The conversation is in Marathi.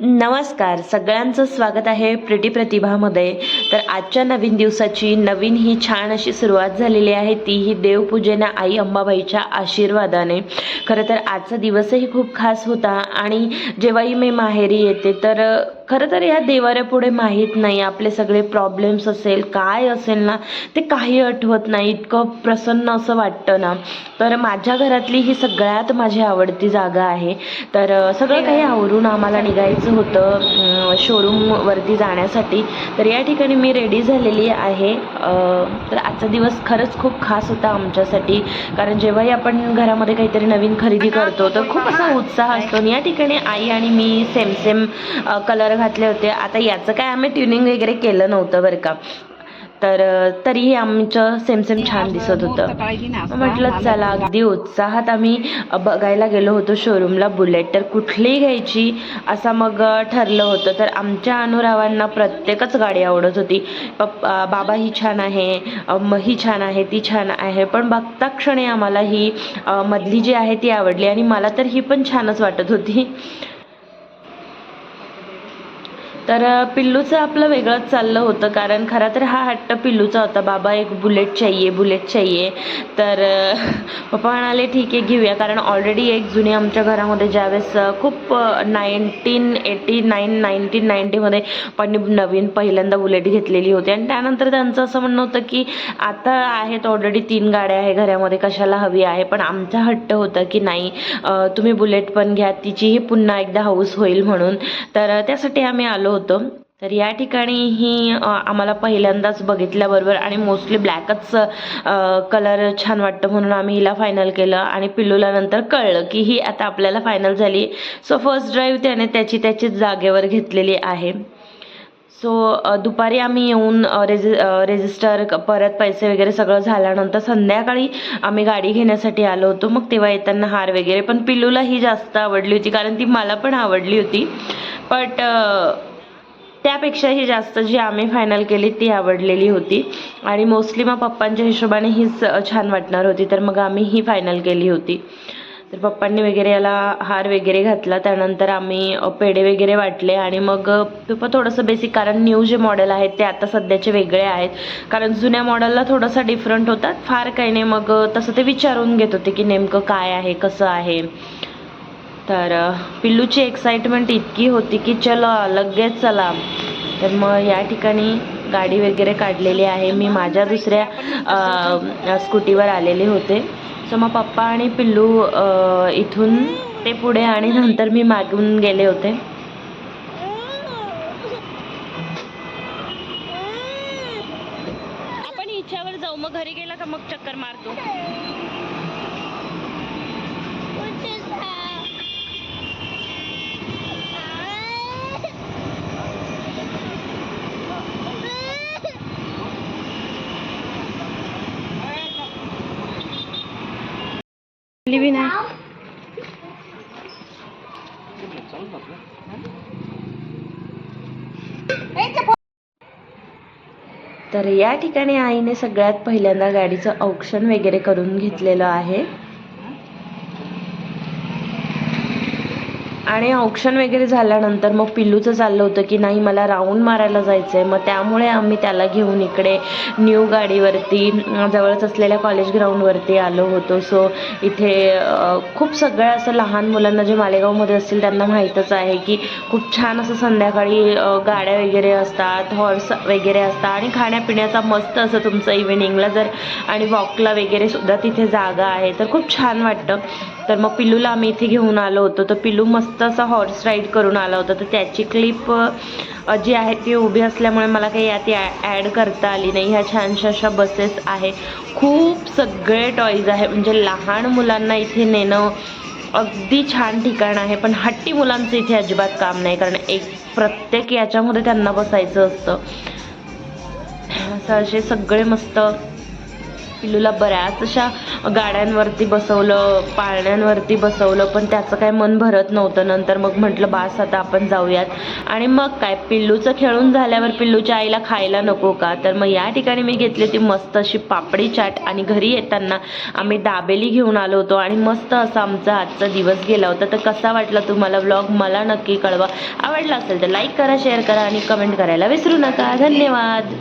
नमस्कार. सगळ्यांचं स्वागत आहे प्रिटी प्रतिभामध्ये. तर आजच्या नवीन दिवसाची नवीन ही छान अशी सुरुवात झालेली आहे. ती ही देवपूजेने आई अंबाबाईच्या आशीर्वादाने. खरं तर आजचा दिवसही खूप खास होता आणि जेव्हाही मी माहेरी येते तर खरं तर या देवाऱ्यापुढे माहीत नाही आपले सगळे प्रॉब्लेम्स असेल काय असेल ना ते काही आठवत नाही. इतकं प्रसन्न असं वाटतं ना. तर माझ्या घरातली ही सगळ्यात माझी आवडती जागा आहे. तर सगळं काही आवरून आम्हाला निघायचं होतं शोरूमवरती जाण्यासाठी. तर या ठिकाणी मी रेडी झालेली आहे. तर आजचा दिवस खरंच खूप खास होता आमच्यासाठी. कारण जेव्हाही आपण घरामध्ये काहीतरी नवीन खरेदी करतो तर खूप असा उत्साह असतो. आणि या ठिकाणी आई आणि मी सेम सेम कलर घातले होते. आता याचं काय आम्ही ट्युनिंग वगैरे केलं नव्हतं बरं का. तर तरीही आमचं सेम सेम छान दिसत होतं. म्हटलं चला अगदी उत्साहात आम्ही बघायला गेलो होतो शोरूमला बुलेट तर कुठली घ्यायची असा मग ठरलं होतं. तर आमच्या अनुरावांना प्रत्येकच गाडी आवडत होती. पप्पा बाबा ही छान आहे म ही छान आहे ती छान आहे. पण बघता क्षणी आम्हाला ही मधली जी आहे ती आवडली आणि मला तर ही पण छानच वाटत होती. तर पिल्लूचं आपलं वेगळंच चाललं होतं कारण खरा तर हा हट्ट पिल्लूचा होता. बाबा एक बुलेट चाहिए बुलेट चाहिए. तर पप्पा म्हणाले ठीक आहे घेऊया. कारण ऑलरेडी एक जुनी आमच्या घरामध्ये ज्यावेळेस खूप नाईन्टीन एटी नाईन नाईन्टीन नाईन्टीमध्ये पण नवीन पहिल्यांदा बुलेट घेतलेली होती. आणि त्यानंतर त्यांचं असं म्हणणं होतं की आता आहेत ऑलरेडी तीन गाड्या आहे घरामध्ये कशाला हवी आहे? पण आमचा हट्ट होता की नाही तुम्ही बुलेट पण घ्या तिचीही पुन्हा एकदा हाऊस होईल म्हणून. तर त्यासाठी आम्ही आलो होतं. तर या ठिकाणी ही आम्हाला पहिल्यांदाच बघितल्याबरोबर आणि मोस्टली ब्लॅकच कलर छान वाटतं म्हणून आम्ही हिला फायनल केलं आणि पिल्लूला नंतर कळलं की ही आता आपल्याला फायनल झाली. सो फर्स्ट ड्राईव्ह त्याने त्याची त्याचीच जागेवर घेतलेली आहे. सो दुपारी आम्ही येऊन रेजि रेजिस्टर क- परत पैसे वगैरे सगळं झाल्यानंतर संध्याकाळी आम्ही गाडी घेण्यासाठी आलो होतो. मग तेव्हा येताना हार वगैरे पण पिल्लूला ही जास्त आवडली होती कारण ती मला पण आवडली होती. बट त्यापेक्षाही जास्त जी आम्ही फायनल केली ती आवडलेली होती. आणि मोस्टली मग पप्पांच्या हिशोबाने हीच छान वाटणार होती. तर मग आम्ही ही फायनल केली होती. तर पप्पांनी वगैरे याला हार वगैरे घातला. त्यानंतर आम्ही पेढे वगैरे वाटले. आणि मग पप्पा थोडंसं बेसिक कारण न्यू जे मॉडेल आहेत ते आता सध्याचे वेगळे आहेत. कारण जुन्या मॉडेलला थोडासा डिफरंट होतात. फार काही नाही. मग तसं ते विचारून घेत होते की नेमकं काय आहे कसं आहे. तर पिल्लूची एक्साइटमेंट इतकी होती की चला लगेच चला. तर मग या ठिकाणी गाडी वगैरे काढलेली आहे. मी माझ्या दुसऱ्या स्कूटीवर आलेले होते. सो मग पप्पा आणि पिल्लू इथून ते पुढे आणि नंतर मी मागून गेले होते. आपण इच्छावर जाऊ. मग घरी गेला का मग चक्कर मारतो? नाही तर या ठिकाणी आईने सगळ्यात पहिल्यांदा गाडीचं औक्षण वगैरे करून घेतलेलं आहे. आणि औक्षण वगैरे झाल्यानंतर मग पिल्लूचं चाललं होतं की नाही मला राऊंड मारायला जायचं आहे मग त्यामुळे आम्ही त्याला घेऊन इकडे न्यू गाडीवरती जवळच असलेल्या कॉलेज ग्राउंडवरती आलो होतो. सो इथे खूप सगळ्या असं लहान मुलांना जे मालेगावमध्ये असतील त्यांना माहीतच आहे की खूप छान असं संध्याकाळी गाड्या वगैरे असतात हॉर्स वगैरे असतात आणि खाण्यापिण्याचा मस्त असं तुमचं इव्हिनिंगला जर आणि वॉकला वगैरे सुद्धा तिथे जागा आहे तर खूप छान वाटतं. तर मग पिल्लूला आम्ही इथे घेऊन आलो होतो. तर पिल्लू मस्त असा हॉर्स राईड करून आला होता. तर त्याची क्लिप जी आहे ती उभी असल्यामुळे मला काही यात ॲड करता आली नाही. ह्या छानशा अशा बसेस आहे. खूप सगळे टॉईज आहे. म्हणजे लहान मुलांना इथे नेणं अगदी छान ठिकाण आहे. पण हट्टी मुलांचं इथे अजिबात काम नाही. कारण एक प्रत्येक याच्यामध्ये त्यांना बसायचं असतं. असं असे सगळे मस्त पिल्लूला बऱ्याच अशा गाड्यांवरती बसवलं पाळण्यांवरती बसवलं पण त्याचं काय मन भरत नव्हतं. नंतर मग म्हटलं बास आता आपण जाऊयात. आणि मग काय पिल्लूचं खेळून झाल्यावर पिल्लूच्या आईला खायला नको का? तर मग या ठिकाणी मी घेतली होती मस्त अशी पापडी चाट आणि घरी येताना आम्ही दाबेली घेऊन आलो होतो आणि मस्त असा आमचा आजचा दिवस गेला होता. तर कसा वाटला तुम्हाला ब्लॉग मला नक्की कळवा. आवडला असेल तर लाईक करा शेअर करा आणि कमेंट करायला विसरू नका. धन्यवाद.